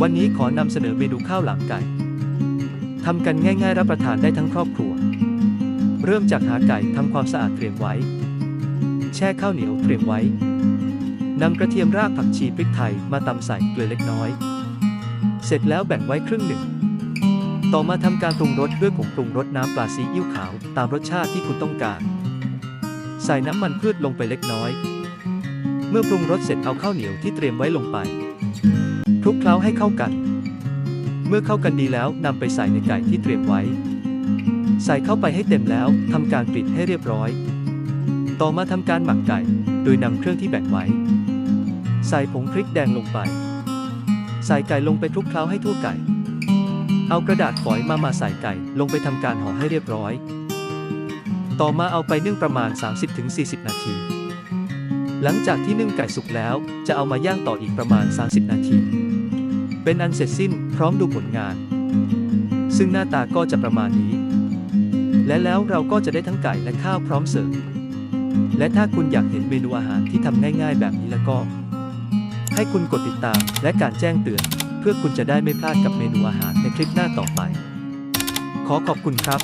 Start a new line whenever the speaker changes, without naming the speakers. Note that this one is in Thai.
วันนี้ขอนำเสนอเมนูข้าวหลามไก่ทำกันง่ายๆรับประทานได้ทั้งครอบครัว เริ่มจากหาไก่ทำความสะอาดเตรียมไว้ แช่ข้าวเหนียวเตรียมไว้นำกระเทียมรากผักชีพริกไทยมาตำใส่เกลือเล็กน้อย เสร็จแล้วแบ่งไว้ครึ่งหนึ่ง ต่อมาทำการปรุงรสด้วยผงปรุงรสน้ำปลาซีอิ๊วขาวตามรสชาติที่คุณต้องการ ใส่น้ำมันพืชลงไปเล็กน้อย เมื่อปรุงรสเสร็จเอาข้าวเหนียวที่เตรียมไว้ลงไป คลุกเคล้าให้เข้ากัน เมื่อเข้ากันดีแล้วนำไปใส่ในไก่ที่เตรียมไว้ ใส่เข้าไปให้เต็มแล้วทำการกรีดให้เรียบร้อย ต่อมาทำการหมักไก่ โดยนำเครื่องที่แบ่งไว้ ใส่ผงพริกแดงลงไป ใส่ไก่ลงไปคลุกเคล้าให้ทั่วไก่ เอากระดาษฝอยมามาใส่ไก่ลงไปทำการห่อให้เรียบร้อย ต่อมาเอาไปนึ่งประมาณ 30-40 นาทีหลังจากที่นึ่งไก่สุกแล้ว จะเอามาย่างต่ออีกประมาณ 30 นาที เป็นอันเสร็จสิ้นพร้อมดูผลงาน ซึ่งหน้าตาก็จะประมาณนี้ และแล้วเราก็จะได้ทั้งไก่และข้าวพร้อมเสิร์ฟและถ้าคุณอยากเห็นเมนูอาหารที่ทำง่ายๆ แบบนี้แล้วก็ ให้คุณกดติดตามและการแจ้งเตือน เพื่อคุณจะได้ไม่พลาดกับเมนูอาหารในคลิปหน้าต่อไป ขอขอบคุณครับ